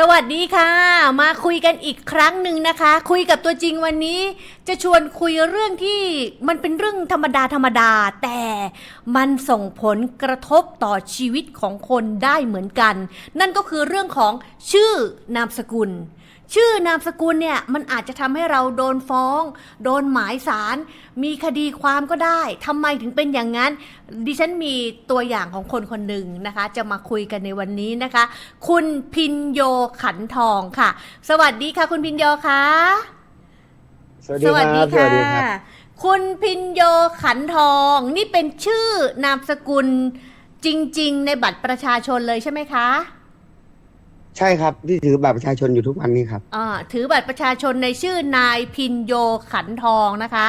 สวัสดีค่ะ มาคุยกันอีกครั้งหนึ่งนะคะ คุยกับตัวจริงวันนี้ จะชวนคุยเรื่องที่มันเป็นเรื่องธรรมดาธรรมดา แต่มันส่งผลกระทบต่อชีวิตของคนได้เหมือนกัน นั่นก็คือเรื่องของชื่อนามสกุล ชื่อนามสกุลเนี่ยมันอาจจะทำให้เราโดนฟ้อง โดนหมายสาร มีคดีความก็ได้ทำไมถึงเป็นอย่างนั้น ดิฉันมีตัวอย่างของคนคนหนึ่งนะคะ จะมาคุยกันในวันนี้นะคะ คุณพินโยขันทองค่ะ สวัสดีค่ะ คุณพินโยคะสวัสดีครับสวัสดีครับคุณพินโยขันทอง นี่เป็นชื่อนามสกุลจริง ๆ ในบัตรประชาชนเลยใช่ไหมคะใช่ครับที่ถือบัตรประชาชนอยู่ทุกวันนี้ครับ อ่าถือบัตรประชาชนในชื่อนายพินโยขันทองนะคะ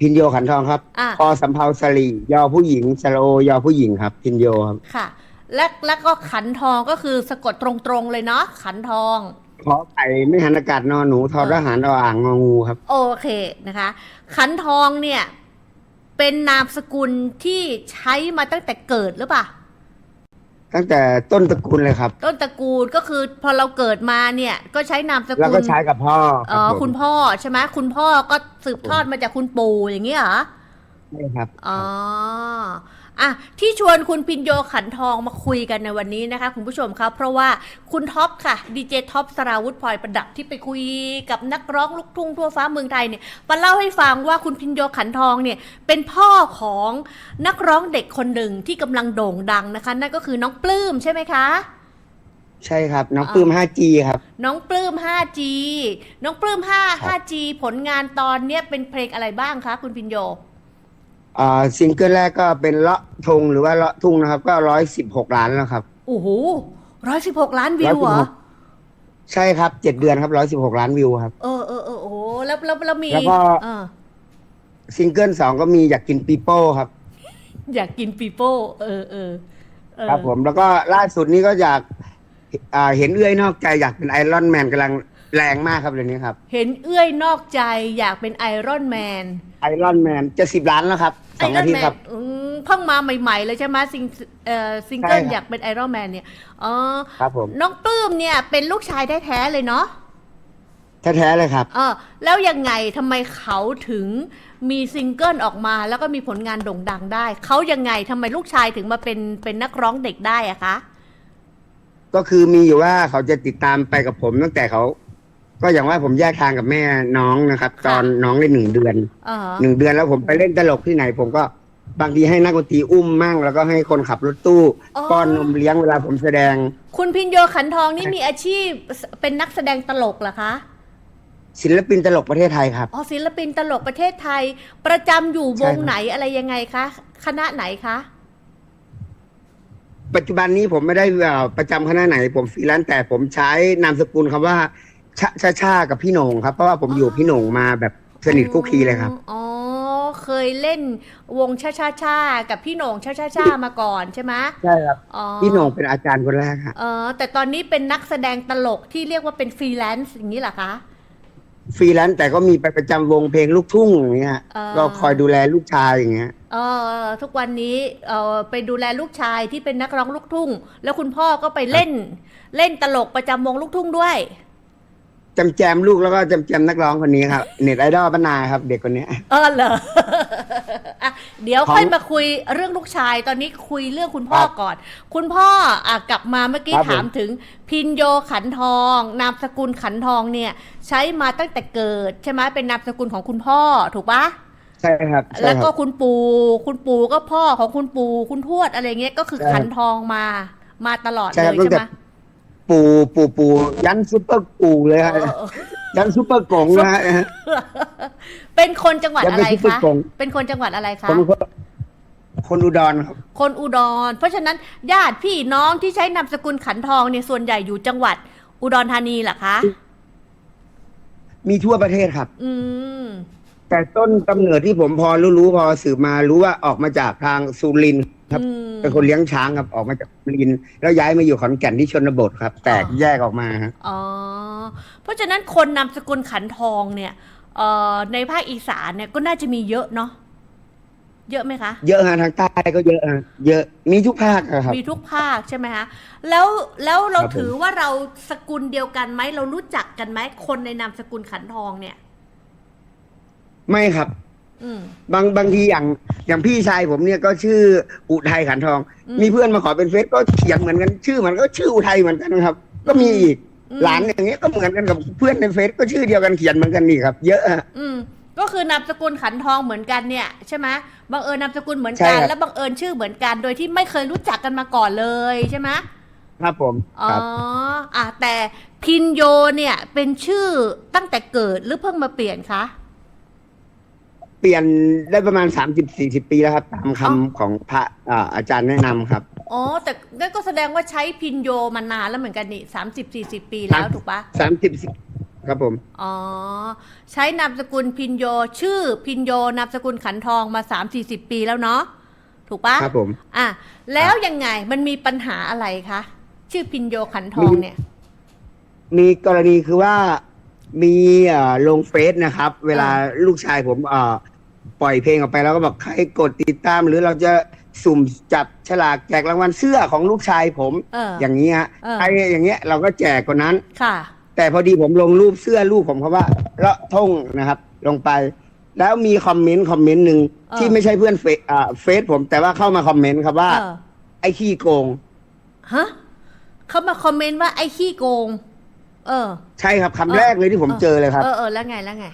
พินโยขันทองครับอะพอสำเภาสลียอผู้หญิงสระโอยอผู้หญิงครับ พินโยครับค่ะ และแล้วก็ขันทองก็คือสะกดตรงๆเลยเนาะขันทอง ขอไข่ไม่หันอากาศนอนหนูทอทหารออ่างงองูครับ โอเคนะคะ ขันทองเนี่ย เป็นนามสกุลที่ใช้มาตั้งแต่เกิดหรือเปล่า ตั้งแต่ต้นตระกูลเลยครับ ต้นตระกูลก็คือพอเราเกิดมาเนี่ยก็ใช้นามสแล้วกุลก็ใช้กับพ่อเออรับผมคุณพ่อใช่ไหมคุณพ่อก็สืบทอดมาจากคุณปู่อย่างนี้เหรอ ใช่ครับ อ๋อ อะที่ชวนคุณพินโยขันทองมาคุยกันในวันนี้นะคะ คุณผู้ชมครับเพราะว่าคุณท็อปค่ะดีเจท็อปสราวุธพลอยประดับที่ไปคุยกับนักร้องลูกทุ่งทั่วฟ้าเมืองไทยเนี่ยมาเล่าให้ฟังว่าคุณพินโยขันทองเนี่ยเป็นพ่อของนักร้องเด็กคนหนึ่งที่กำลังโด่งดังนะคะ นั่นก็คือน้องปลื้มใช่ไหมคะใช่ครับ น้องปื้ม 5G ครับ น้องปลื้ม 5G น้องปลื้ม 5 5G ผลงานตอนเนี้ยเป็นเพลงอะไรบ้างคะคุณพินโย อ่าซิงเกิลแรกก็เป็นเลาะทงหรือว่าเลาะทุ่งนะครับ ก็ร้อยสิบหกล้านแล้วครับ โอ้โหร้อยสิบหกล้านวิวเหรอ116ใช่ครับเจ็ดเดือนครับร้อยสิบหกล้านวิวครับ เออเออเออโอ้โหแล้วแล้วแล้วมีแล้วก็เออซิงเกิลสองก็มีอยากกินปีโป้ครับ อยากกินปีโป้เออเออเออครับผมแล้วก็ล่าสุดนี้ก็อยากอ่าเห็นเอื้อยนอกใจอยากเป็นไอรอนแมนกำลัง แรงมากครับเดี๋ยวนี้ครับ เห็นเอื้อยนอกใจอยากเป็นไอรอนแมนไอรอนแมนจะสิบล้านแล้วครับสไอองรออานทิตแมย์ครันบเพิ่งมาใหม่ๆเลยใช่ไหมซิงเอ่อซิงเกิลใช่ครับ อยากเป็นไอรอนแมนเนี่ยอ๋อครับผมน้องปลื้มเนี่ยเป็นลูกชายแท้ๆเลยเนาะแท้ๆเลยครับ เออแล้วยังไงทำไมเขาถึงมีซิงเกิลออกมา แล้วก็มีผลงานโด่งดังได้ เขายังไงทำไมลูกชายถึงมาเป็นเป็นนักร้องเด็กได้อะคะ ก็คือมีอยู่ว่าเขาจะติดตามไปกับผมตั้งแต่เขา ก็อย่างว่าผมแยกทางกับแม่น้องนะครับ ตอนน้องได้หนึ่งเดือนเออหนึ่งเดือนแล้วผมไปเล่นตลกที่ไหน ผมก็บางทีให้นักดนตรีอุ้มมั่ง แล้วก็ให้คนขับรถตู้ป้อนนมเลี้ยงเวลาผมแสดง คุณพินโยขันทองนี่มีอาชีพเป็นนักแสดงตลกเหรอคะ ศิลปินตลกประเทศไทยครับ อ๋อศิลปินตลกประเทศไทย ประจำอยู่วใช่งครับ ไหนอะไรยังไงคะ คณะไหนคะ ปัจจุบันนี้ผมไม่ได้เอ่อประจำคณะไหน ผมฟรีแลนซ์แต่ผมใช้นามสกุลคำว่า ชะชาชากับพี่โหน่งครับ เพราะว่าผมอยู่พี่โหน่งมาแบบสนิทคุกคีเลยครับ อ๋อ เคยเล่นวงชาชาชากับพี่โหน่งชาชาชามาก่อนใช่ไหมใช่ครับ อ๋อพี่โหน่งเป็นอาจารย์คนแรกครับเออแต่ตอนนี้เป็นนักแสดงตลกที่เรียกว่าเป็นฟรีแลนซ์อย่างนี้เหรอคะ ฟรีแลนซ์แต่ก็มีไปประจำวงเพลงลูกทุ่งอย่างเงี้ยอ่าก็คอยดูแลลูกชายอย่างเงี้ย เออทุกวันนี้เออไปดูแลลูกชายที่เป็นนักร้องลูกทุ่ง แล้วคุณพ่อก็ไปเล่น เล่นตลกประจำวงลูกทุ่งด้วย จำแจมลูกแล้วก็จำแจมนักร้องคนนี้ครับเน็ตไอดอลบ้านนาครับ เด็กคนเนี้ย เออเหรออะเดี๋ยวของค่อยมาคุยเรื่องลูกชาย ตอนนี้คุยเรื่องคุณพ่อครับก่อน คุณพ่ออะกลับมาเมื่อกี้ครับผม ถามถึงพินโยขันทอง นามสกุลขันทองเนี่ย ใช้มาตั้งแต่เกิด ใช่ไหมเป็นนามสกุลของคุณพ่อถูกปะ ใช่ครับใช่แล้วคก็รับ คุณปู่คุณปู่ก็พ่อของคุณปู่คุณทวดอะไรเงี้ยก็คือใช่ครับขันทองมามาตลอดใช่เลครับยตั้งใช่แต่ ไหม ปู่ปู่ปู่ยันซุปเปอร์ปู่เลยครับเออเออยันซุปเปอร์กงนะฮะเป็นคนจังหวัดยังอะเป็นไรซุปเปอร์คะกงเป็นคนจังหวัดอะไรคะผมเป็นคนคนอุดรครับคนอุดร เพราะฉะนั้นญาติพี่น้องที่ใช้นามสกุลขันทองเนี่ยส่วนใหญ่อยู่จังหวัด อุดรธานีเหรอคะ มีทั่วประเทศครับ อืม แต่ต้นกำเนิดที่ผมพอรู้รู้พอสืบมารู้ว่าออกมาจากทางสุรินทร์ครับ อืม เป็นคนเลี้ยงช้างครับออกมาจากสุรินทร์แล้วย้ายมาอยู่ขอนแก่นที่ชนบทครับ แตกอ๋อ แยกออกมาฮะ อ๋อ เพราะฉะนั้นคนนามสกุลขันทองเนี่ยเอ่อในภาคอีสานเนี่ยก็น่าจะมีเยอะเนาะเยอะไหมคะ เยอะฮะทางใต้ก็เยอะฮะเยอะมีทุกภาคอะครับ มีทุกภาคใช่ไหมคะแล้วแล้วเราครับผม ถือว่าเราสกุลเดียวกันไหมเรารู้จักกันไหมคนในนามสกุลขันทองเนี่ย ไม่ครับ อืม บางบางทีอย่างอย่างพี่ชายผมเนี่ยก็ชื่ออุทัยขันทอง อืม มีเพื่อนมาขอเป็นเฟซก็เขียนเหมือนกันชื่อมันก็ชื่ออุทัยเหมือนกันครับ ก็มีอีกอืมหลานอย่างเงี้ยก็เหมือนกันกับเพื่อนในเฟซก็ชื่อเดียวกันเขียนเหมือนกันนี่ครับ เยอะอะอืม ก็คือนามสกุลขันทองเหมือนกันเนี่ยใช่ไหมบังเอิญนามสกุลเหมือนใช่กันครับ และบังเอิญชื่อเหมือนกัน โดยที่ไม่เคยรู้จักกันมาก่อนเลยใช่ไหมครับผมอ๋อครับ อะแต่พินโยเนี่ยเป็นชื่อตั้งแต่เกิดหรือเพิ่งมาเปลี่ยนคะเปลี่ยนได้ประมาณสามสิบสี่สิบปีแล้วครับ ตามคำอ๋อของพระอ่าอาจารย์แนะนำครับ อ๋อ แต่งั้นก็แสดงว่าใช้พินโยมานานแล้วเหมือนกันนี่สามสิบสี่สิบปีแล้วครับถูกปะสามสิบครับผม อ๋อ ใช้นามสกุลพินโย ชื่อพินโยนามสกุลขันทองมาสามสี่สิบปีแล้วเนาะถูกปะครับผม อะ แล้วยังไงมันมีปัญหาอะไรคะ ชื่อพินโยขันทองเนี่ย มีกรณีคือว่ามีเอ่อลงเฟซนะครับ เวลาลูกชายผมเอ่อ ปล่อยเพลงออกไปแล้วก็บอกใครกดติดตาม หรือเราจะสุ่มจับฉลากแจกรางวัลเสื้อของลูกชายผม เอออย่างนี้ฮะเออ ใครอย่างเงี้ยเราก็แจกคนนั้น ค่ะ แต่พอดีผมลงรูปเสื้อลูกผมเขาว่าเลาะท่งนะครับ ลงไป แล้วมีคอมเมนต์คอมเมนต์หนึ่งเออ ที่ไม่ใช่เพื่อนเฟซอ่าเฟซผมแต่ว่าเข้ามาคอมเมนต์ครับว่า เออไอ้ขี้โกง ฮะเขามาคอมเมนต์ว่าไอ้ขี้โกง เออ ใช่ครับคำเออแรกเลยที่ผมเจอเลยครับ เออเออแล้วไงแล้วไง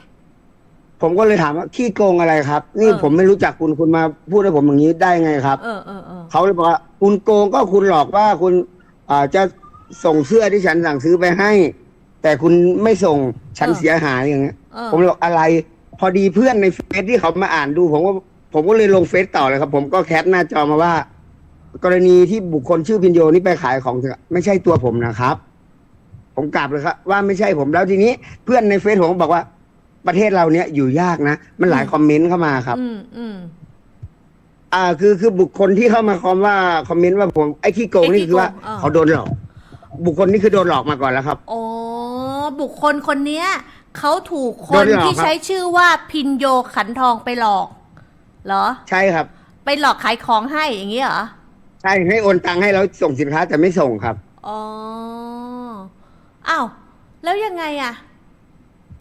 ผมก็เลยถามว่าขี้โกงอะไรครับ นี่เออ ผมไม่รู้จักคุณคุณมาพูดให้ผมอย่างนี้ได้ไงครับ เออเออเออเขาเลยบอกว่าคุณโกงก็คุณหลอกว่าคุณอ่าจะส่งเสื้อที่ฉันสั่งซื้อไปให้ แต่คุณไม่ส่งฉันเสียหายอย่างเงี้ย เออผมเลยบอกอะไร พอดีเพื่อนในเฟซที่เขามาอ่านดู ผมก็ผมก็เลยลงเฟซต่อเลยครับ ผมก็แคปหน้าจอมาว่า กรณีที่บุคคลชื่อพินโยนี่ไปขายของไม่ใช่ตัวผมนะครับ ผมกลับเลยครับ ว่าไม่ใช่ผมแล้วทีนี้ เพื่อนในเฟซผมก็บอกว่า ประเทศเราเนี้ยอยู่ยากนะ มันหลายคอมเมนต์เข้ามาครับ อืมอืมอ่าคือคือบุคคลที่เข้ามาคอมว่าคอมเมนต์ว่าผมไอ้ขี้โกงไอ้ขี้นี่คือว่าโกงอ่าเขาโดนหลอก บุคคลนี้คือโดนหลอกมาก่อนแล้วครับอ๋อบุคคลคนเนี้ยเขาถูกคโดนนหลอกที่ครับใช้ชื่อว่าพินโยขันทองไปหลอกเหรอ ใช่ครับ ไปหลอกขายของให้อย่างนี้เหรอใช่ให้โอนตังค์ให้แล้วส่งสินค้าแต่ไม่ส่งครับอ๋ออ้าวแล้วยังไงอะ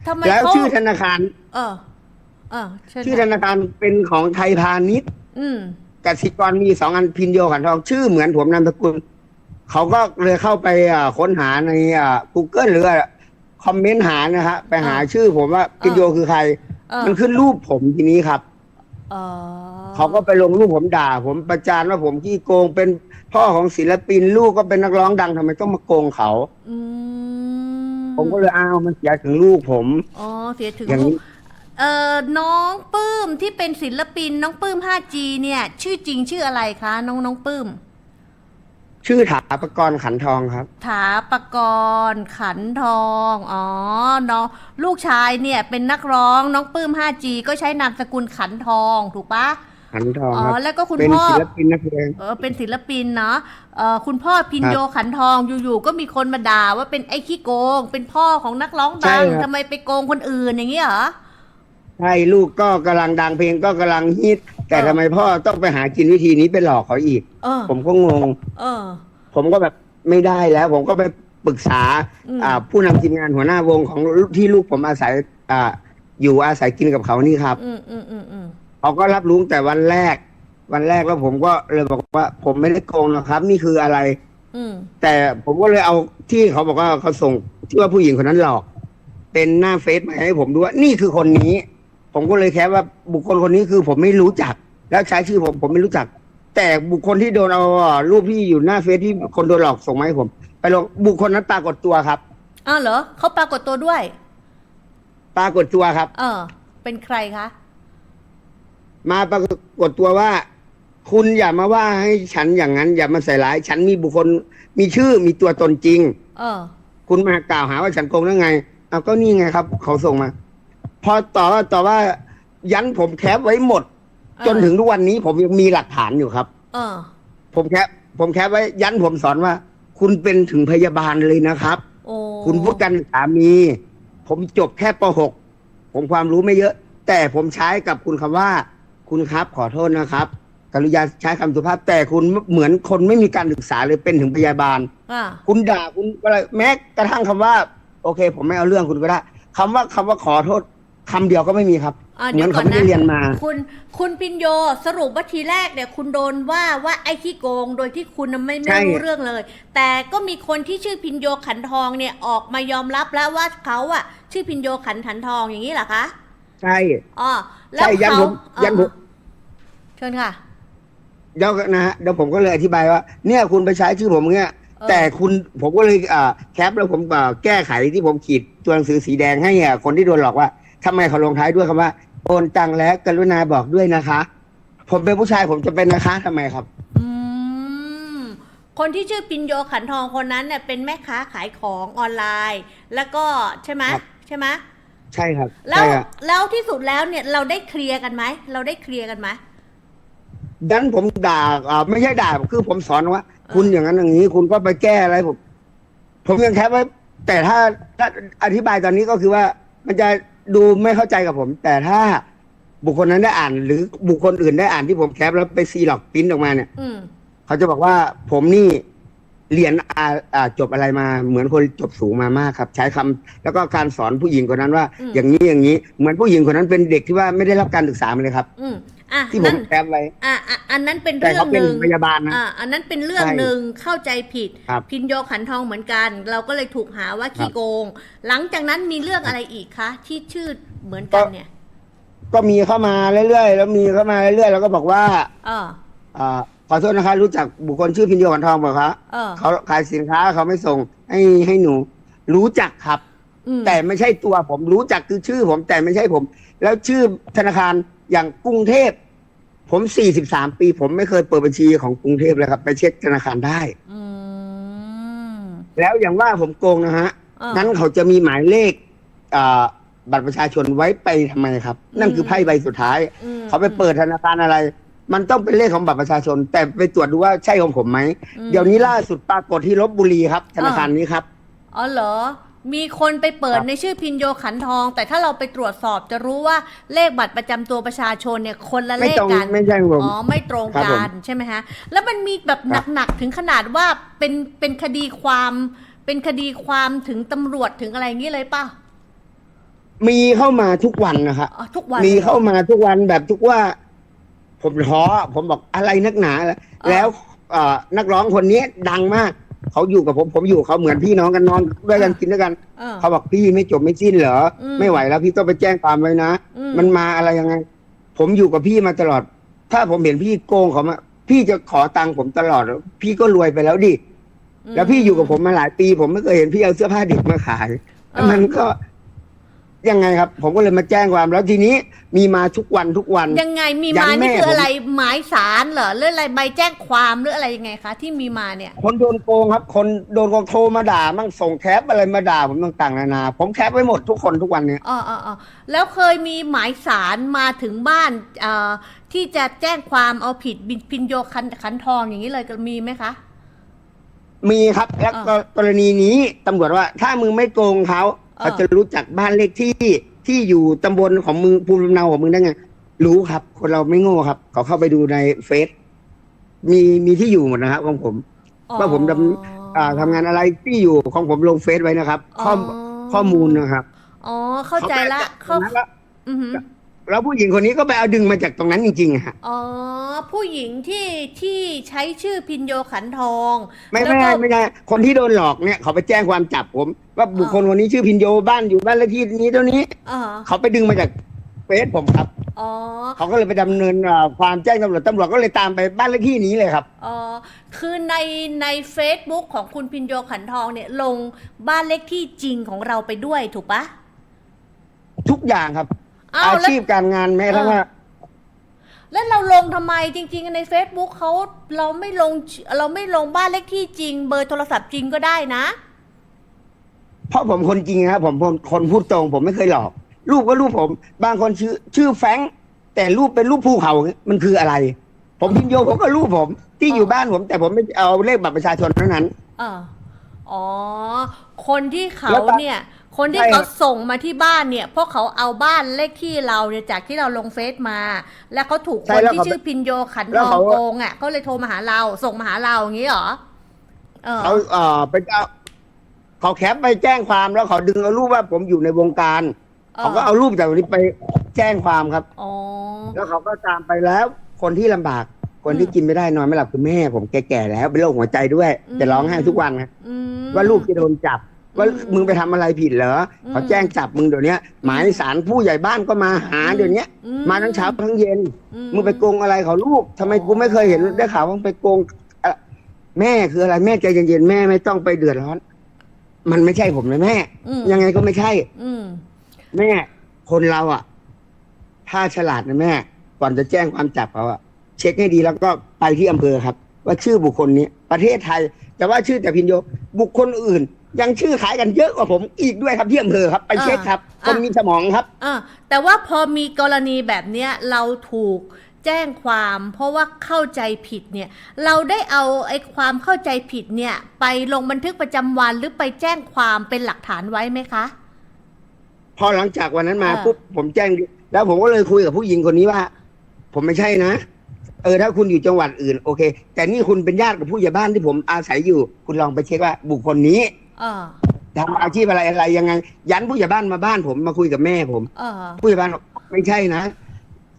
ทำไมแล้วเขาชื่อธนาคาร เออ เออเชิญชื่อธค่ะนาคารเป็นของไทยพาณิชย์อืม กสิกรมีสองอันพินโยขันทองชื่อเหมือนผมนามสกุล เขาก็เลยเข้าไปอ่าค้นหาในอ่า Google หรือว่าคอมเมนต์หานะฮะไปหาอ่าชื่อผมว่าพินโยคือใคร เออมันขึ้นรูปผมทีนี้ครับ เออเขาก็ไปลงรูปผมด่า ผมประจานว่าผมขี้โกงเป็นพ่อของศิลปินลูกก็เป็นนักร้องดังทำไมต้องมาโกงเขา อืม ผมก็เลยอ้าวมันเสียถึงลูกผม อ๋อเสียถึงอย่างลูนี้ กเอ่อน้องปื้มที่เป็นศิลปินน้องปื้ม 5G เนี่ย ชื่อจริงชื่ออะไรคะ น้องน้องปื้ม ชื่อถาปกรณ์ขันทองครับ ถาปกรณ์ขันทอง อ๋อ น้องลูกชายเนี่ยเป็นนักร้องน้องปื้ม 5G ก็ใช้นามสกุลขันทองถูกปะ ขันทองอ๋อครับแล้วก็คุณเป็นพ่อ ศิลปินนักเพลงเออเป็นศิลปินเนาะเออคุณพ่อพินโยขันทองอยู่ๆก็มีคนมาด่าว่าเป็นไอ้ขี้โกง เป็นพ่อของนักร้องดังใช่ครับ ทำไมไปโกงคนอื่นอย่างนี้เหรอ ใช่ลูกก็กำลังดังเพลงก็กำลังฮิตแต่เออ ทำไมพ่อต้องไปหากินวิธีนี้ไปหลอกเขาอีก เออ ผมก็งง เออ ผมก็แบบไม่ได้แล้ว ผมก็ไปปรึกษาอืม อ่าผู้นำทีมงานหัวหน้าวงของที่ลูกผมอาศัยอ่าอยู่อาศัยกินกับเขานี่ครับ อืมอืมอืมอืม เขาก็รับรู้ตั้งแต่วันแรก วันแรกแล้วผมก็เลยบอกว่า ผมไม่ได้โกงนะครับ นี่คืออะไร อืม แต่ผมก็เลยเอาที่เขาบอกว่าเขาส่งที่ว่าผู้หญิงคนนั้นหลอก เป็นหน้าเฟซมาให้ผมดูว่านี่คือคนนี้ ผมก็เลยแค่ว่าบุคคลคนนี้คือผมไม่รู้จัก แล้วใช้ชื่อผมผมไม่รู้จัก แต่บุคคลที่โดนเอารูปที่อยู่หน้าเฟซที่คนโดนหลอกส่งมาให้ผม ไปลงบุคคลนั้นปรากฏตัวครับ อ้าวเหรอเขาปรากฏตัวด้วย ปรากฏตัวครับ เออ เป็นใครคะ มาปรากฏตัวว่า คุณอย่ามาว่าให้ฉันอย่างนั้น อย่ามาใส่ร้าย ฉันมีบุคคล มีชื่อมีตัวตนจริง เออ คุณมากล่าวหาว่าฉันโกงได้ไงเอาก็นี่ไงครับ เขาส่งมา พอต่อว่าต่อว่า ยันผมแคปไว้หมดเออจนถึงทุกวันนี้ผมยังมีหลักฐานอยู่ครับ เออ ผมแคปผมแคปไว้ยันผมสอนว่า คุณเป็นถึงพยาบาลเลยนะครับโอ้คุณพูดกันสามี ผมจบแค่ป .6 ผมความรู้ไม่เยอะ แต่ผมใช้กับคุณคำว่า คุณครับขอโทษนะครับ กรุณาใช้คำสุภาพแต่คุณเหมือนคนไม่มีการศึกษาเลยเป็นถึงพยาบาล อ่าคุณด่าคุณอะไรแม้กระทั่งคำว่า โอเค ผมไม่เอาเรื่องคุณก็ได้คำว่าคำว่าขอโทษคำเดียวก็ไม่มีครับ อ่าเหเดี๋มืยอวนก่เขาอนไม่นะได้เรียนมา คุณคุณพินโยสรุปว่าทีแรกเนี่ยคุณโดนว่าว่าไอ้ขี้โกงโดยที่คุณน่ะไม่ใช่ไม่รู้เรื่องเลย แต่ก็มีคนที่ชื่อพินโยขันทองเนี่ยออกมายอมรับแล้วว่าเขาอะชื่อพินโยขันขันทองอย่างนี้เหรอคะ ใช่อ๋อแล้วใช่ยันเขาผมยันผม อ่าเชิญค่ะ เดี๋ยวนะฮะเดี๋ยวผมก็เลยอธิบายว่า เนี่ยคุณไปใช้ชื่อผมเนี่ย เออ แต่คุณผมก็เลยอ่าแคปแล้วผมอ่าแก้ไขที่ผมขีดตัวหนังสือสีแดงให้อะคนที่โดนหลอกว่าทำไมเขาลงท้ายด้วยคำว่าโอนตังแล้วกรุณาบอกด้วยนะคะ ผมเป็นผู้ชายผมจะเป็นนะคะทำไมครับ อืม คนที่ชื่อพินโยขันทองคนนั้นเนี่ยเป็นแม่ค้าขายของออนไลน์ แล้วก็ใช่ไหมครับ ใช่ไหม ใช่ครับแล้วใช่ครับแล้วที่สุดแล้วเนี่ยเราได้เคลียร์กันไหมเราได้เคลียร์กันไหม ดันผมด่าอ่าไม่ใช่ด่าคือผมสอนว่าเออคุณอย่างนั้นอย่างนี้ คุณก็ไปแก้อะไรผม ผมยังแคปไว้แต่ถ้าถ้าอธิบายตอนนี้ก็คือว่า มันจะดูไม่เข้าใจกับผม แต่ถ้าบุคคลนั้นได้อ่าน หรือบุคคลอื่นได้อ่านที่ผมแคปแล้วไปซีหลอกปริ้นออกมาเนี่ย อืม เขาจะบอกว่าผมนี่ เรียนอ่าอ่าจบอะไรมาเหมือนคนจบสูงมามากครับ ใช้คำแล้วก็การสอนผู้หญิงคนนั้นว่าอย่างนี้อย่างนี้เหมือนผู้หญิงคนนั้นเป็นเด็กที่ว่าไม่ได้รับการศึกษามาเลยครับ อืมอะที่ผนั่มนแคปไว้ อะอะอันนั้นเป็นแต่เรื่อเขางเป็หนนึ่งพยาบาลนะ อะอันนั้นเป็นเรื่องใช่หนึ่งเข้าใจผิด ครับ พินโยขันทองเหมือนกัน เราก็เลยถูกหาว่าขี้โกง หลังจากนั้นมีเรื่องอะไรอีกคะที่ชื่อเหมือนกันเนี่ยก็มีเข้ามาเรื่อยๆแล้วมีเข้ามาเรื่อยๆแล้วก็บอกว่าเออ อ่า ขอโทษนะคะ รู้จักบุคคลชื่อพินโยขันทองเปล่าคะเออ เขาขายสินค้าเขาไม่ส่งให้ให้หนู รู้จักครับ อืมแต่ไม่ใช่ตัวผมรู้จักคือชื่อผมแต่ไม่ใช่ผม แล้วชื่อธนาคารอย่างกรุงเทพ ผม 43 ปี ผมไม่เคยเปิดบัญชีของกรุงเทพเลยครับ ไปเช็คธนาคารได้ อืมแล้วอย่างว่าผมโกงนะฮะ เออ นั้นเขาจะมีหมายเลขอ่าบัตรประชาชนไว้ไปทำไมครับ นั่นคือไพ่ใบสุดท้าย อืมเขาไปเปิดธนาคารอะไร มันต้องเป็นเลขของบัตรประชาชน แต่ไปตรวจดูว่าใช่ของผมไหม อืม เดี๋ยวนี้ล่าสุดปรากฏที่ลบบุรีครับ ธนาคารนี้ครับ อ๋อเหรอ มีคนไปเปิดครับ ในชื่อพินโยขันทอง แต่ถ้าเราไปตรวจสอบจะรู้ว่าเลขบัตรประจำตัวประชาชนเนี่ยคนละไม่เลขตรงกัน ไม่ใช่ผม อ๋อ ไม่ตรงครับผกัมนใช่ไหมฮะ แล้วมันมีแบบครับ หนักๆ ถึงขนาดว่าเป็นเป็นคดีความ เป็นคดีความถึงตำรวจถึงอะไรอย่างนี้เลยป่ะมีเข้ามาทุกวันนะครับ อ๋อทุกวันมีลยหรอเข้ามาทุกวันแบบทุกว่า ผมท้อผมบอกอะไรนักหนาล่ะอ่าแล้วเอ่อนักร้องคนนี้ดังมาก เขาอยู่กับผมผมอยู่เขาเหมือนพี่น้องกันนอนด้วยกันกินด้วยกัน เออ เขาบอกพี่ไม่จบไม่สิ้นเหรออมไม่ไหวแล้วพี่ต้องไปแจ้งความไว้นะ อืมันมาอะไรยังไง ผมอยู่กับพี่มาตลอด ถ้าผมเห็นพี่โกงเขามา พี่จะขอตังค์ผมตลอด พี่ก็รวยไปแล้วดิ แล้วพี่อยู่กับผมมาหลายปี ผมไม่เคยเห็นพี่เอาเสื้อผ้าเด็กมาขายแล้วมันก็ ยังไงครับ ผมก็เลยมาแจ้งความแล้วทีนี้มีมาทุกวันทุกวัน ยังไงมียัมานแม่นี่คือผมอะไรหมายสารเหรอหรืออะไรใบแจ้งความหรืออะไรยังไงคะ ที่มีมาเนี่ย คนโดนโกงครับ คนโดนโกงโทรมาด่ามั่งส่งแคปอะไรมาด่าผมต่างๆนานา ผมแคปไว้หมดทุกคนทุกวันเนี้ยอ๋ออ๋ออ๋อแล้วเคยมีหมายสารมาถึงบ้านเอ่อที่จะแจ้งความเอาผิดบินพินโยคันขันทองอย่างนี้เลยก็มีไหมคะมีครับ แล้วก็กรณีนี้ตำรวจว่า ถ้ามึงไม่โกงเขา เออเขาจะรู้จักบ้านเลขที่ที่อยู่ตำบลของมึงภูมิลำเนาของมึงได้ไง รู้ครับ คนเราไม่โง่ครับเขาเข้าไปดูในเฟซมีมีที่อยู่หมดนะครับของผม ว่าผมดำอ่าทำงานอะไรที่อยู่ของผมลงเฟซไว้นะครับ ข้อข้อมูลนะครับ อ๋อเข้าใจละเขาเขาไปแล้วอือหือ แล้วผู้หญิงคนนี้ก็ไปเอาดึงมาจากตรงนั้นจริงๆอะฮะอ๋อ ผู้หญิงที่ที่ใช้ชื่อพินโยขันทองไม่แล้วไม่ก็ไม่ใช่คนที่โดนหลอกเนี่ยเขาไปแจ้งความจับผม ว่าบุคคลคนนี้ชื่อพินโยบ้านอยู่บ้านเลขที่นี้เท่านี้ อ๋อเขาไปดึงมาจากเฟซผมครับ อ๋อเขาก็เลยไปดำเนินอ่าความแจ้งตำรวจตำรวจก็เลยตามไปบ้านเลขที่นี้เลยครับ อ๋อคือในใน Facebook ของคุณพินโยขันทองเนี่ยลงบ้านเลขที่จริงของเราไปด้วยถูกปะ ทุกอย่างครับ อ้าวอาแล้วชีพการงานแม้กระทั่งว่า แล้วเราลงทำไมจริง ๆ ใน Facebook เขาเราไม่ลงเราไม่ลงบ้านเลขที่จริง เบอร์โทรศัพท์จริงก็ได้นะ เพราะผมคนจริงครับผมผมคนพูดตรง ผมไม่เคยหลอกรูปก็รูปผม บางคนชื่อ ชื่อแฟรงค์แต่รูปเป็นรูปภูเขามันคืออะไร ผมพิมพ์โยผมก็รูปผม ที่อยู่บ้านผม แต่ผมไม่เอาเลขบัตรประชาชนเท่านั้น เอออ๋อ คนที่เขาแล้วตอน เนี่ย คนที่ใช่ครัเขาบส่งมาที่บ้านเนี่ยเพราะเขาเอาบ้านเลขที่เราเนี่ยจากที่เราลงเฟซมา แล้วเขาถูกคนที่ชื่อพินโยขันทองโกงอะก็เลยโทรมาหาเราส่งมาหาเราอย่างนี้เหรอเออเขาเอ่อไปเอาเขาแคปไปแจ้งความแล้วเขาดึงเอารูปว่าผมอยู่ในวงการเขาก็เอารูปจากตรงนี้ไปแจ้งความครับอ๋อแล้วเขาก็ตามไปแล้ว คนที่ลำบาก คนที่อืมกินไม่ได้นอนไม่หลับคือแม่ผมแก่ๆแล้วเป็นโรคหัวใจด้วยอืมจะร้องไห้ทุกวันนะอืมว่าลูกจะโดนจับ ว่าอืมมึงไปทำอะไรผิดเหรออืมเขาแจ้งจับมึงเดี๋ยวนี้หมายสารผู้ใหญ่บ้านก็มาหาอืมเดี๋ยวนี้อืมาทั้งเช้าทั้งเย็น อืมึงไปโกงอะไรเขาลูกทำไมกูไม่เคยเห็นได้ข่าวว่ามึงไปโกงเอ่อแม่คืออะไรแม่ใจเย็นๆแม่ไม่ต้องไปเดือดร้อน มันไม่ใช่ผมนะแม่ อืมยังไงก็ไม่ใช่ อืม แม่ คนเราอะ ถ้าฉลาดนะแม่ ก่อนจะแจ้งความจับเขาอะ เช็คให้ดีแล้วก็ไปที่อำเภอครับ ว่าชื่อบุคคลนี้ ประเทศไทย แต่ว่าชื่อแต่พินโยบุคคลอื่น ยังชื่อขายกันเยอะกว่าผมอีกด้วยครับที่อำเภอครับ ไปเช็คครับอ่าคนมีสมองครับอ่าแต่ว่าพอมีกรณีแบบเนี้ยเราถูกแจ้งความเพราะว่าเข้าใจผิดเนี่ย เราได้เอาไอ้ความเข้าใจผิดเนี่ย ไปลงบันทึกประจำวันหรือไปแจ้งความเป็นหลักฐานไว้ไหมคะ พอหลังจากวันนั้นมาอ่าปุ๊บผมแจ้ง แล้วผมก็เลยคุยกับผู้หญิงคนนี้ว่า ผมไม่ใช่นะ เออถ้าคุณอยู่จังหวัดอื่นโอเค แต่นี่คุณเป็นญาติกับผู้ใหญ่บ้านที่ผมอาศัยอยู่ คุณลองไปเช็คว่าบุคคลนี้เออทำอาชีพอะไรอะไรยังไง ยันผู้ใหญ่บ้านมาบ้านผมมาคุยกับแม่ผม เออผู้ใหญ่บ้านบอกไม่ใช่นะ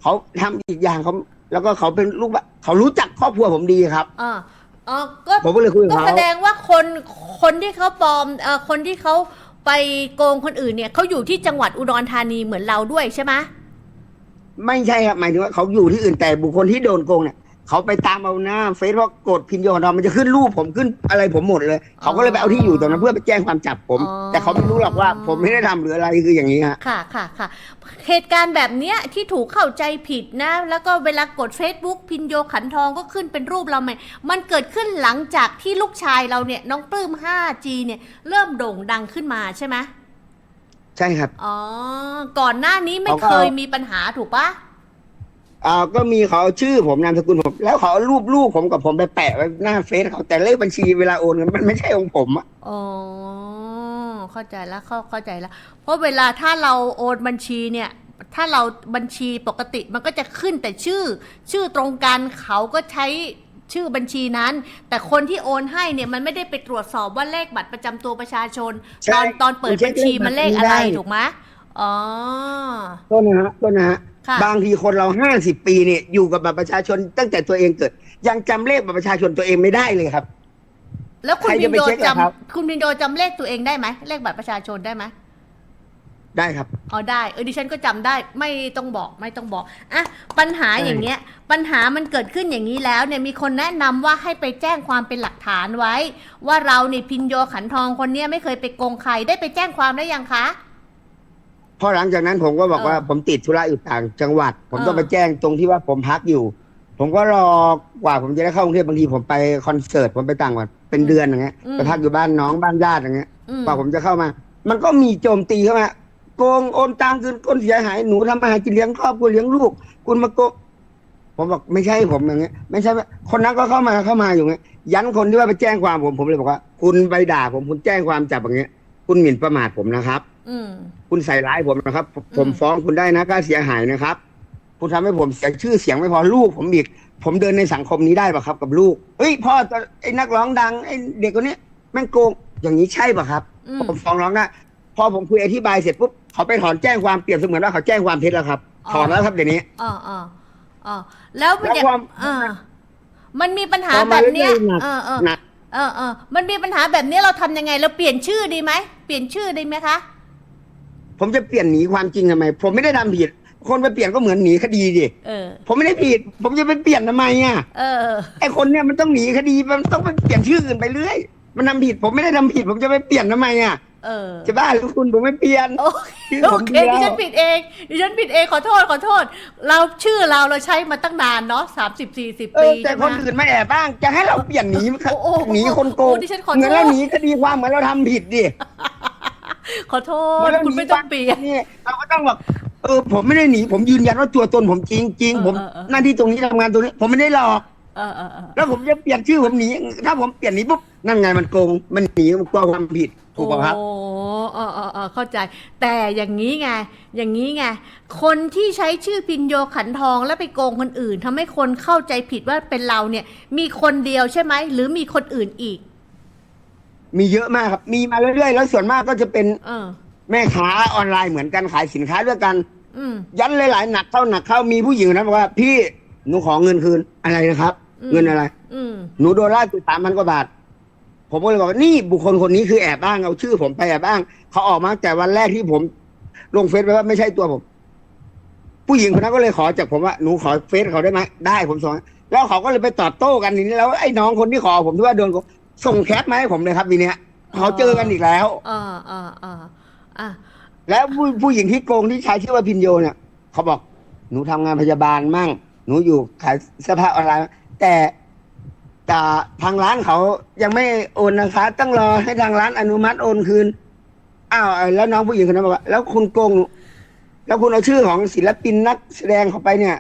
เขาทำอีกอย่างเขาแล้วก็เขาเป็นลูกบ้านเขารู้จักครอบครัวผมดีครับ เออเออก็ผมก็เลยคุยกับก็เขาแสดงว่าคนคนที่เขาปลอมเออคนที่เขาไปโกงคนอื่นเนี่ยเขาอยู่ที่จังหวัดอุดรธานีเหมือนเราด้วยใช่ไหม ไม่ใช่ครับหมายถึงว่าเขาอยู่ที่อื่นแต่บุคคลที่โดนโกงเนี่ยเขาไปตามเอาหน้าเฟซว่ากดพินโยของเรามันจะขึ้นรูปผมขึ้นอะไรผมหมดเลย เขาก็เลยไปเอาที่อยู่ตรงนั้นเพื่อไปแจ้งความจับผมแต่เขาไม่รู้หรอกว่าผมไม่ได้ทำหรืออะไรคืออย่างนี้ฮะ ค่ะค่ะค่ะ เหตุการณ์แบบเนี้ยที่ถูกเข้าใจผิดนะ แล้วก็เวลากด Facebook พินโยขันทองก็ขึ้นเป็นรูปเราไหมมันเกิดขึ้นหลังจากที่ลูกชายเราเนี่ยน้องปลื้ม 5G เนี่ยเริ่มโด่งดังขึ้นมาใช่ไหม ใช่ครับ อ๋อ ก่อนหน้านี้ไม่เขาก็เคยมีปัญหาถูกปะอ่าก็มีเขาเอาชื่อผมนามสกุลผม แล้วเขาเอารูปลูกผมกับผมไปแปะไว้หน้าเฟซเขาแต่เลขบัญชีเวลาโอนเงินมันไม่ใช่ของผมอะอ๋อ เข้าใจแล้วเข้าเข้าใจแล้ว เพราะเวลาถ้าเราโอนบัญชีเนี่ย ถ้าเราบัญชีปกติมันก็จะขึ้นแต่ชื่อ ชื่อตรงกันเขาก็ใช้ ชื่อบัญชีนั้น แต่คนที่โอนให้เนี่ยมันไม่ได้ไปตรวจสอบว่าเลขบัตรประจำตัวประชาชน ใช่ตอนตอนเปิดบัญชีมันเลขอะไรถูกไหมอ๋อ ต้นนะฮะต้นนะฮะค่ะ บางทีคนเราห้าสิบปีเนี่ยอยู่กับบัตรประชาชนตั้งแต่ตัวเองเกิด ยังจำเลขบัตรประชาชนตัวเองไม่ได้เลยครับ แล้วคุณใครพิจะนไปโยเช็คล่ะครับจำคุณพินโยจำเลขตัวเองได้ไหมเลขบัตรประชาชนได้ไหม ได้ครับ อ๋อได้เออดิฉันก็จำได้ไม่ต้องบอกไม่ต้องบอกอะปัญหาใช่ อย่างเงี้ย ปัญหามันเกิดขึ้นอย่างนี้แล้วเนี่ยมีคนแนะนำว่าให้ไปแจ้งความเป็นหลักฐานไว้ ว่าเราเนี่ยพินโยขันทองคนเนี้ยไม่เคยไปโกงใครได้ไปแจ้งความได้ยังคะพอหลังจากนั้นผมก็บอกว่าเออผมติดธุระอยู่ต่างจังหวัด ผมต้องเออ ไปแจ้งตรงที่ว่าผมพักอยู่ ผมก็รอกว่าผมจะได้เข้ากรุงเทพบางทีผมไปคอนเสิร์ตผมไปต่างจังหวัดเป็นเดือนอย่างเงี้ยไปพักอยู่บ้านน้องบ้านญาติอย่างเงี้ยอืมกว่าผมจะเข้ามา มันก็มีโจมตีเข้ามา โกงโอนตังค์คืนคนเสียหายหนูทำมาหากินเลี้ยงครอบครัวเลี้ยงลูก คุณมาโกงผมบอกไม่ใช่ผมอย่างเงี้ยไม่ใช่ว่าคนนั้นก็เข้ามาเข้ามาอยู่เงี้ยยันคนที่ว่าไปแจ้งความผมผมเลยบอกว่า คุณไปด่าผมคุณแจ้งความจับอย่างเงี้ย คุณหมิ่นประมาทผมนะครับอืมคุณใส่ร้ายผมนะครับผมผมอืมฟ้องคุณได้นะค่าเสียหายนะครับ คุณทำให้ผมเสียชื่อเสียงไม่พอลูก ผมอีก ผมเดินในสังคมนี้ได้ปะครับ กับลูกเฮ้ยพ่อตอนไอ้นักร้องดังไอ้เด็กคนนี้แม่งโกงอย่างนี้ใช่ปะครับอืมผมฟ้องร้องได้ พอผมคุยอธิบายเสร็จปุ๊บเขาไปถอนแจ้งความเปรียบเสมือนว่าเขาแจ้งความเท็จแล้วครับ อ๋อ ถอนแล้วครับเดี๋ยวนี้ อ๋ออ๋ออ๋อแล้วมันแล้วจะความอ่ามันมีปัญหาพอแบมาบเนี้ยเรื่อยๆหนัก เออเออหนักเออเออมันมีปัญหาแบบเนี้ยเราทำยังไง เราเปลี่ยนชื่อดีไหมเปลี่ยนชื่อดีไหมคะผมจะเปลี่ยนหนีความจริงทำไม ผมไม่ได้ทำผิด คนไปเปลี่ยนก็เหมือนหนีคดีดิเออ ผมไม่ได้ผิด ผมจะไปเปลี่ยนทำไมอะเออ ไอ้คนเนี่ยมันต้องหนีคดีมันต้องไปเปลี่ยนชื่ออื่นไปเรื่อย มันทำผิด ผมไม่ได้ทำผิด ผมจะไปเปลี่ยนทำไมอะ เออ จะบ้าหรือคุณผมไม่เปลี่ยนโอเคชื่อโอผมเคดีแล้วดิฉันผิดเองดิฉันผิดเองขอโทษขอโทษ เราชื่อเราเราใช้มาตั้งนานเนาะสามสิบสี่สิบเอปีอแต่คนใช่ไหมอื่นไม่แอบบ้าง จะให้เราเปลี่ยนหนีโอ้โอ้หนีคนโกงโอ้ดิฉันขอโทษ เหมือนเราหนีคดีความเหมือนเราทำผิดดิขอโทเหมืษอนเราคุณหนีไม่ต้องเปลี่ยน นี่เราก็ต้องบอกเออผมไม่ได้หนีผมยืนยันว่าตัวตนผมจริงจริงเออผมเออเออ หน้าที่ตรงนี้ทำงานตรงนี้ ผมไม่ได้หลอก เออเออเออแล้วผมจะเปลี่ยนชื่อผมหนีถ้าผมเปลี่ยนหนี้ปุ๊บนั่นไงมันโกงมันหนีมันกลัวความผิดถูกป่ะครับโอ้เออเออเออเข้าใจ แต่อย่างนี้ไงอย่างนี้ไงคนที่ใช้ชื่อพินโยขันทองแล้วไปโกงคนอื่นทำให้คนเข้าใจผิดว่าเป็นเราเนี่ย มีคนเดียวใช่ไหมหรือมีคนอื่นอีก มีเยอะมากครับ มีมาเรื่อยๆแล้วส่วนมากก็จะเป็น เออ แม่ค้าออนไลน์เหมือนกันขายสินค้าด้วยกันอืมยันหลายๆหนักเข้าหนักเข้ามีผู้หญิงคนนั้นบอกว่าพี่ หนูขอเงินคืนอะไรนะครับ อืม เงินอะไร อืม หนูโดนล่าสุดสามพันกว่าบาท ผมก็เลยบอกว่านี่บุคคลคนนี้คือแอบอ้างเอาชื่อ ผมไปแอบอ้างเขาออกมาตั้งแต่วันแรกที่ผม ลงเฟซไปว่าไม่ใช่ตัวผม ผู้หญิงคนนั้นก็เลยขอจากผมว่าหนูขอเฟซเขาได้ไหมได้ผมส่งให้แล้วเขาก็เลยไปตอบโต้กันทีนี้แล้วไอ้น้องคนที่ขอผมที่ว่าโดนโกงส่งแคปมาให้ผมเลยครับทีเนี้ยเขาเจอกันอีกแล้วเออเออเอออะ แล้วผู้ผู้หญิงที่โกงที่ใช้ชื่อว่าพินโยเนี่ยเขาบอกหนูทำงานพยาบาลมั่งห นูอยู่ขายเสื้อผ้าออนไลน์แต่แต่ทางร้านเขายังไม่โอนนะคะต้องรอให้ทางร้านอนุมัติโอนคืนอ้าวแล้วน้องผู้หญิงคนนั้นบอกว่า แล้วคุณโกงแล้วคุณเอาชื่อของศิลปินนักแสดงเขาไปเนี่ย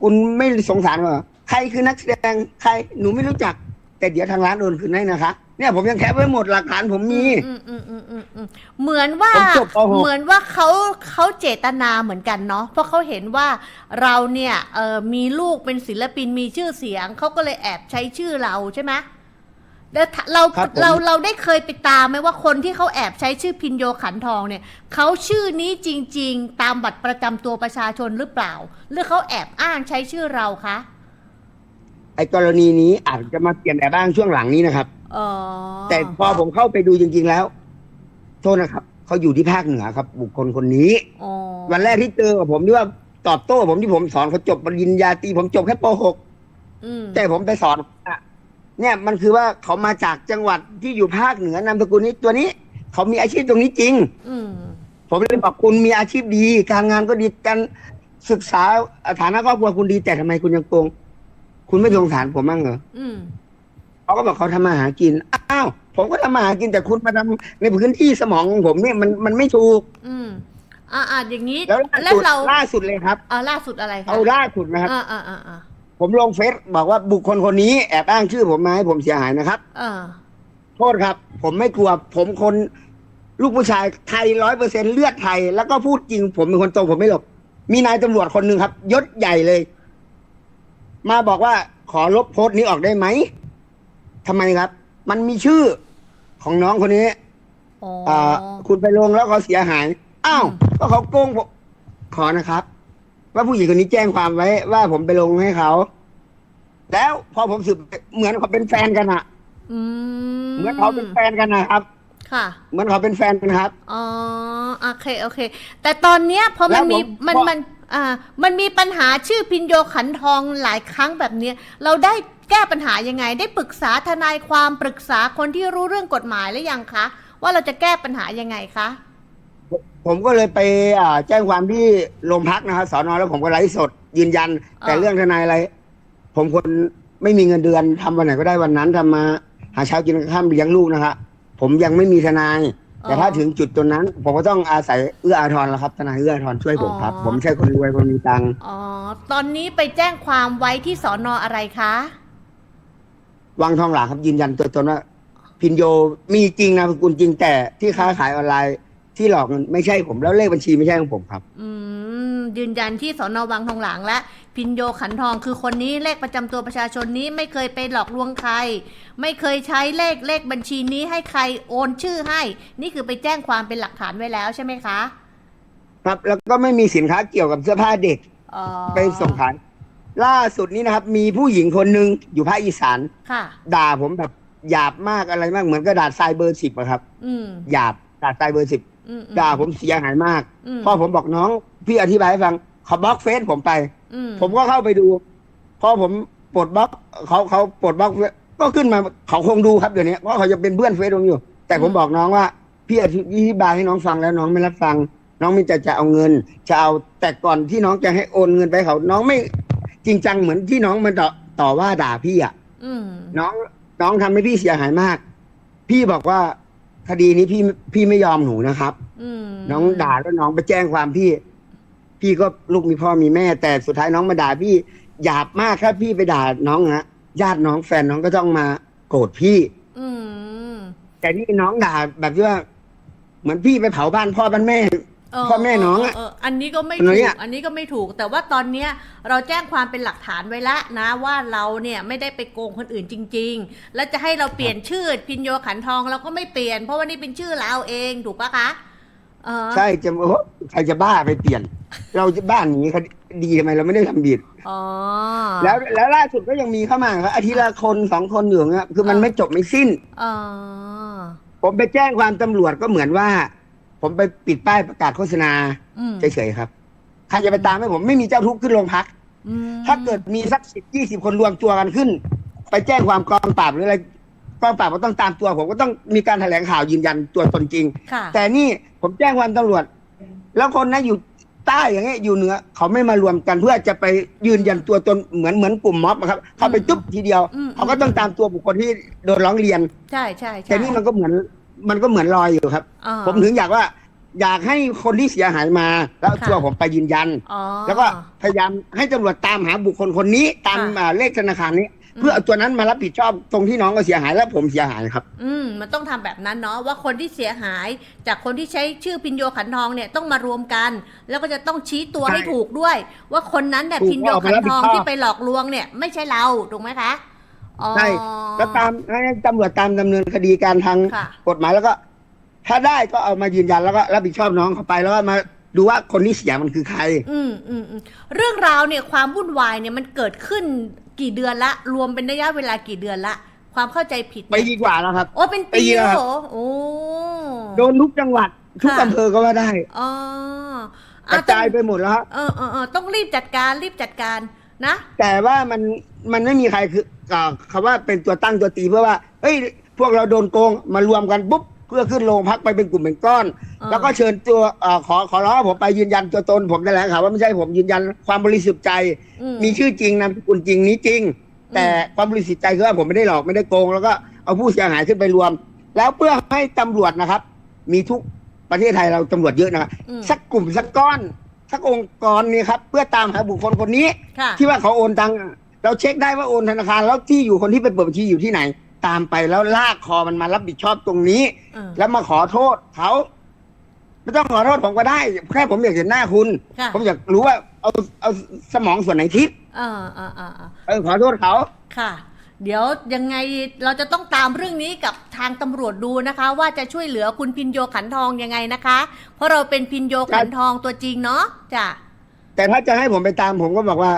คุณไม่สงสารเหรอใครคือนักแสดงใครหนูไม่รู้จัก แต่เดี๋ยวทางร้านโอนคืนให้นะคะ เนี่ยผมยังแคปไว้หมดหลักฐานผมมี อืมอืมอืมอืมอืมเหมือนว่าผมจบปหก เหมือนว่าเขาเขาเจตนาเหมือนกันเนาะเพราะเขาเห็นว่าเราเนี่ยเออมีลูกเป็นศิลปินมีชื่อเสียงเขาก็เลยแอบใช้ชื่อเราใช่ไหมแล้วถ้าเราครับผม เราเราได้เคยไปตามไหมว่าคนที่เขาแอบใช้ชื่อพินโยขันทองเนี่ยเขาชื่อนี้จริง ๆ ตามบัตรประจำตัวประชาชนหรือเปล่า หรือเขาแอบอ้างใช้ชื่อเราคะ ไอ้กรณีนี้อาจจะมาเปลี่ยนแต่บ้างช่วงหลังนี้นะครับ อ๋อแต่พอผมเข้าไปดูจริง ๆแล้ว โทษนะครับเขาอยู่ที่ภาคเหนือครับ บุคคลคนนี้ อ๋อวันแรกที่เจอกับผมที่ว่าตอบโต้ผมที่ผมสอนเขาจบปริญญาตรีผมจบแค่ป อืม .6 แต่ผมไปสอนอะเนี่ยมันคือว่าเขามาจากจังหวัดที่อยู่ภาคเหนือนามสกุลนี้ตัวนี้ เขามีอาชีพตรงนี้จริง อืม ผมเลยบอกคุณมีอาชีพดี การงานก็ดีการศึกษาฐานะครอบครัวคุณดีแต่ทำไมคุณยังโกง คุณไม่สงสารผมบ้างเหรออืม เขาก็บอกเขาทำมาหากิน อ้าว ผมก็ทำมาหากินแต่คุณมาทำในพื้นที่สมองของผมเนี่ยมันมันไม่ถูก อืมอ่าอ่าอย่างนี้แล้วล่าแล้วสุดเราล่าสุดเลยครับอ่าล่าสุดอะไรคะเอาล่าสุดนะครับอ่าอ่าอ่าอ่าผมลงเฟซบอกว่าบุคคลคนนี้แอบอ้างชื่อผมมาให้ผมเสียหายนะครับอ่าโทษครับ ผมไม่กลัว ผมคนลูกผู้ชายไทยร้อยเปอร์เซ็นเลือดไทย แล้วก็พูดจริง ผมเป็นคนตรงผมไม่หลบ มีนายตำรวจคนหนึ่งครับ ยศใหญ่เลย มาบอกว่าขอลบโพสต์นี้ออกได้ไหม ทำไมครับ มันมีชื่อของน้องคนนี้อ๋ออ่าคุณไปลงแล้วเขาเสียหาย อ้าวอืมก็เขาโกงผมขอนะครับ ว่าผู้หญิงคนนี้แจ้งความไว้ ว่าผมไปลงให้เขาแล้วพอผมสืบเหมือนเขาเป็นแฟนกันอะอืมเหมือนเขาเป็นแฟนกันนะครับ ค่ะ เหมือนเขาเป็นแฟนกันครับ อ๋อโอเคโอเค แต่ตอนเนี้ยพอมันมีแล้วผมมันบอกมันอ่ามันมีปัญหาชื่อพินโยขันทองหลายครั้งแบบเนี้ย เราได้ แก้ปัญหายังไง ได้ปรึกษาทนายความปรึกษาคนที่รู้เรื่องกฎหมายหรือยังคะ ว่าเราจะแก้ปัญหายังไงคะ ผมก็เลยไปอ่าแจ้งความที่โรงพักนะครับสอนอแล้วผมก็ไลฟ์สด ยืนยัน แต่อ่าเรื่องทนายอะไร ผมคนไม่มีเงินเดือนทำวันไหนก็ได้วันนั้นทำมา หาเช้ากินข้ามเลี้ยงลูกนะครับผมยังไม่มีทนายแต่ถ้าถึงจุดตรงนั้น ผมก็ต้องอาศัยเอื้ออาทรแล้วครับทนายเอื้ออาทรช่วยผมครับ ผมไม่ใช่คนรวยคนมีตังค์อ๋อตอนนี้ไปแจ้งความไว้ที่สอนออะไรคะ วังทองหลางครับยืนยันตัวตนว่า พินโยมีจริงนะคุณจริงแต่ที่ค้าขายออนไลน์ที่หลอกเงินไม่ใช่ผมแล้วเลขบัญชีไม่ใช่ของผมครับ อืมยืนยันที่สอนอวังทองหลางและพินโยขันทองคือคนนี้เลขประจำตัวประชาชนนี้ไม่เคยไปหลอกลวงใคร ไม่เคยใช้เลขเลขบัญชีนี้ให้ใครโอนชื่อให้ นี่คือไปแจ้งความเป็นหลักฐานไว้แล้วใช่ไหมคะ ครับ แล้วก็ไม่มีสินค้าเกี่ยวกับเสื้อผ้าเด็ก อ๋อ ไปส่งขาย ล่าสุดนี้นะครับ มีผู้หญิงคนหนึ่งอยู่ภาคอีสานค่ะ ด่าผมแบบหยาบมากอะไรมากเหมือนกระดาษทรายเบอร์สิบอะครับ อืมหยาบกระดาษทรายเบอร์สิบอืมด่าผมเสียหายมากอืมพอผมบอกน้อง พี่อธิบายให้ฟังเขาบล็อกเฟซผมไป อืมผมก็เข้าไปดูพอผมปลดบล็อกเขาเขาปลดบล็อกก็ขึ้นมาเขาคงดูครับเดี๋ยวนี้เพราะเขาจะเป็นเพื่อนเฟซผมอยู่ แต่ผมบอกน้องว่าพี่อธิบายให้น้องฟังแล้วน้องไม่รับฟัง น้องมีแต่จะเอาเงิน จะเอาแต่ก่อนที่น้องจะให้โอนเงินไปเขา น้องไม่ จริงจังเหมือนที่น้องมันต่อต่อว่าด่าพี่อะอืมน้องน้องทำให้พี่เสียหายมาก พี่บอกว่าคดีนี้พี่พี่ไม่ยอมหนูนะครับ อืมน้องด่าแล้วน้องไปแจ้งความพี่ พี่ก็ลูกมีพ่อมีแม่ แต่สุดท้ายน้องมาด่าพี่หยาบมากครับพี่ไปด่าน้องนะญาติน้องแฟนน้องก็ต้องมาโกรธพี่ อืม แต่นี่น้องด่าแบบที่ว่า เหมือนพี่ไปเผาบ้านพ่อบ้านแม่เออ พ่อแม่น้องอะ เเอันนี้ก็ไม่อันถูนี้ก อะ อันนี้ก็ไม่ถูก แต่ว่าตอนเนี้ยเราแจ้งความเป็นหลักฐานไว้แล้วนะว่าเราเนี่ยไม่ได้ไปโกงคนอื่นจริง ๆ แล้วจะให้เราเปลี่ยนชื่อพินโยขันทองเราก็ไม่เปลี่ยน เพราะว่านี่เป็นชื่อเราเองถูกปะคะเออใช่จะโอ้โหใครจะบ้าไปเปลี่ยน เราจะบ้านหนีคดีทำไมเราไม่ได้ทำผิด อ๋อ แล้วแล้วล่าสุดก็ยังมีเข้ามาครับอาทิตย์ละคนสองคนอยู่อย่างเงี้ยคือมันอ่า ไม่จบไม่สิ้น อ๋อ ผมไปแจ้งความตำรวจก็เหมือนว่า ผมไปปิดป้ายประกาศโฆษณาอืมเฉยๆครับใครจะไปตามให้ผมไม่มีเจ้าทุกข์ขึ้นโรงพัก อืมถ้าเกิดมีสักสิบยี่สิบคนรวมตัวกันขึ้น ไปแจ้งความกองปราบหรืออะไรกองปราบก็ต้องตามตัว ผมก็ต้องมีการแถลงข่าวยืนยันตัวตนจริง ค่ะ แต่นี่ผมแจ้งความตำรวจ แล้วคนนั้นอยู่ใต้อย่างเงี้ยอยู่เหนือ เขาไม่มารวมกันเพื่อจะไปยืนยันตัวตนเหมือนเหมือนกลุ่มม็อบอะครับเขาไปจุ๊บทีเดียว อืม เขาก็ต้องตามตัวบุคคลที่โดนร้องเรียน ใช่ใช่ใช่แต่นี่มันก็เหมือน มันก็เหมือนลอยอยู่ครับ อ่า ผมถึงอยากว่า อยากให้คนที่เสียหายมา แล้วเอาค่ะ ตัวผมไปยืนยัน อ๋อ แล้วก็พยายามให้ตำรวจตามหาบุคคลคนนี้ตามค่ะ อ่าเลขธนาคารนี้อืมเพื่อเอาตัวนั้นมารับผิดชอบตรงที่น้องก็เสียหายและผมเสียหายครับ อืมมันต้องทำแบบนั้นเนาะว่าคนที่เสียหาย จากคนที่ใช้ชื่อพินโยขันทองเนี่ยต้องมารวมกัน แล้วก็จะต้องชี้ตัวใช่ให้ถูกด้วย ว่าคนนั้นเนี่ยถูกพินโยว่าเอาขัมานรับผิทดองชอบ ที่ไปหลอกลวงเนี่ยไม่ใช่เราถูกไหมคะอ๋อ ใช่แล้วตามให้ตำรวจตามดำเนินคดีการทางค่ะกฎหมายแล้วก็ ถ้าได้ก็เอามายืนยันแล้วก็รับผิดชอบน้องเขาไปแล้วก็มาดูว่าคนที่เสียมันคือใครอืมอืมอืมเรื่องราวเนี่ยความวุ่นวายเนี่ยมันเกิดขึ้นกี่เดือนละ รวมเป็นระยะเวลากี่เดือนละ ความเข้าใจผิดไปดีกว่าแล้วครับ โอ้เป็นปีปีแล้แล้ววครับเหรอโอ้โดนทุกจังหวัดทุกค่ะอำเภอก็ว่าได้อ๋อกระจายไปหมดแล้วครับเออเออเออต้องรีบจัดการรีบจัดการ นะ แต่ว่ามันมันไม่มีใครคืออ่าคำว่าเป็นตัวตั้งตัวตีเพื่อว่าเฮ้ย พวกเราโดนโกงมารวมกันปุ๊บเพื่อขึ้นโรงพักไปเป็นกลุ่มเป็นก้อน อ่า แล้วก็เชิญตัวเอ่อขอขอร้องให้ผมไปยืนยันตัวตนผมแถลงข่าวว่าไม่ใช่ผมยืนยันความบริสุทธิ์ใจ อืมีชื่อจริงนามสกุลจริงนี้จริง แต่ความบริสุทธิ์ใจคือว่าผมไม่ได้หลอกไม่ได้โกง แล้วก็เอาผู้เสียหายขึ้นไปรวม แล้วเพื่อให้ตำรวจนะครับ มีทุกประเทศไทยเราตำรวจเยอะนะครับ อืมสักกลุ่มสักก้อน สักองค์กรนี่ครับเพื่อตามหาบุคคลคนนี้ ค่ะ ที่ว่าเขาโอนตังค์เราเช็คได้ว่าโอนธนาคารแล้วที่อยู่คนที่ไปเปิดบัญชีอยู่ที่ไหน ตามไปแล้วลากคอมันมารับผิดชอบตรงนี้ เออ แล้วมาขอโทษเขาไม่ต้องขอโทษผมก็ได้ แค่ผมอยากเห็นหน้าคุณ ค่ะ ผมอยากรู้ว่าเอาเอาสมองส่วนไหนทิศเออเออเออเออเออขอโทษเขา ค่ะ เดี๋ยวยังไงเราจะต้องตามเรื่องนี้กับทางตำรวจดูนะคะ ว่าจะช่วยเหลือคุณพินโยขันทองยังไงนะคะ เพราะเราเป็นพินโยขันทองตัวจริงเนาะจ้ะแต่ถ้าจะให้ผมไปตามผมก็บอกว่า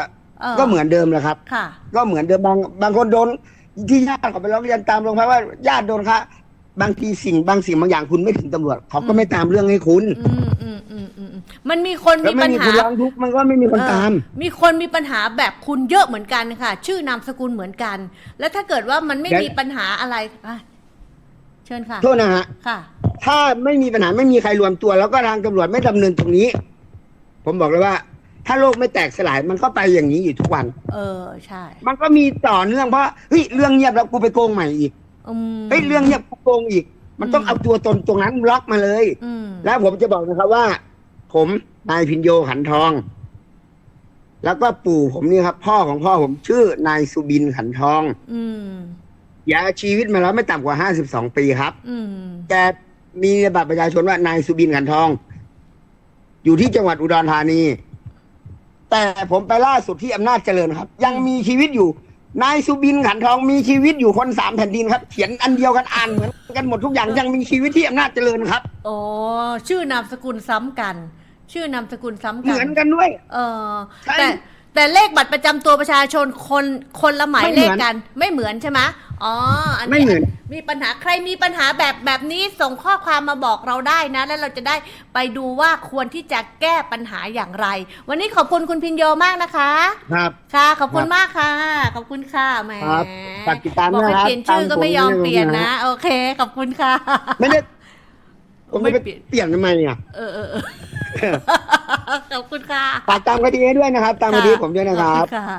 ก็เหมือนเดิมแหละครับ ค่ะ ก็เหมือนเดิมบางบางคนโดนที่ญาติเขาไปร้องเรียนตามโรงพักว่าญาติโดนค่ะ บางทีสิ่งบางสิ่งบางอย่างคุณไม่ถึงตำรวจเขาก็ไม่ตามเรื่องให้คุณอืมอืมอืมอืมอืมมันมีคนแล้วมีไม่ปัญมีหา คุณร้องทุกข์มันก็ไม่มีคนตาม เออมีคนมีปัญหาแบบคุณเยอะเหมือนกันค่ะ ชื่อนามสกุลเหมือนกัน แล้วถ้าเกิดว่ามันไม่เดี๋ยว มีปัญหาอะไรอะเชิญค่ะโทษนะฮะ ค่ะ ถ้าไม่มีปัญหาไม่มีใครรวมตัว แล้วก็ทางตำรวจไม่ดำเนินตรงนี้ ผมบอกเลยว่า ถ้าโลกไม่แตกสลายมันก็ไปอย่างนี้อยู่ทุกวัน เออใช่ มันก็มีต่อเนื่องเพราะเฮ้ยเรื่องเงียบแล้วกูไปโกงใหม่อีก อืมเฮ้ยเรื่องเงียบกูโกงอีก มันต้องอืมเอาตัวตนตรงนั้นบล็อกมาเลย อืมแล้วผมจะบอกนะครับว่า ผมนายพินโยขันทอง แล้วก็ปู่ผมนี่ครับ พ่อของพ่อผมชื่อนายสุบินขันทองอืมยาชีวิตมาแล้วไม่ต่ำกว่าห้าสิบสองปีครับ อืมแกมีในบัตรประชาชนว่านายสุบินขันทอง อยู่ที่จังหวัดอุดรธานี แต่ผมไปล่าสุดที่อำนาจเจริญครับ ยังมีชีวิตอยู่ นายสุบินขันทองมีชีวิตอยู่คนสามแผ่นดินครับ เขียนอันเดียวกันอ่านเหมือนกันหมดทุกอย่างยังมีชีวิตที่อำนาจเจริญครับ โอ้ชื่อนามสกุลซ้ำกัน ชื่อนามสกุลซ้ำเหกัมือนกันด้วย เออใช่แต่ แต่เลขบัตรประจำตัวประชาชนคนคนละหมายไม่เลเหมืขอนกัน ไม่เหมือนใช่ไหมอ๋อ อันไม่นี้เหมือน มีปัญหาใครมีปัญหาแบบแบบนี้ส่งข้อความมาบอกเราได้นะ แล้วเราจะได้ไปดูว่าควรที่จะแก้ปัญหาอย่างไร วันนี้ขอบคุณคุณพินโยมากนะคะ ครับ ค่ะ ขอบคุณครับมากค่ะ ขอบคุณค่ะแหมครับฝากติดตามบอกให้นะครับเปลี่ยนชื่อตามก็ไม่ผมยอมด้วยนะเปลี่ยนนะ โอเค ขอบคุณค่ะ ไม่ได้ ผมไม่ไม่ไปเปลี่ยนเปลี่ยนทำไมอะเออเออเออขอบคุณค่ะฝากตามคดีให้ด้วยนะครับ ตามคดีผมด้วยนะครับ ขอณค่ะ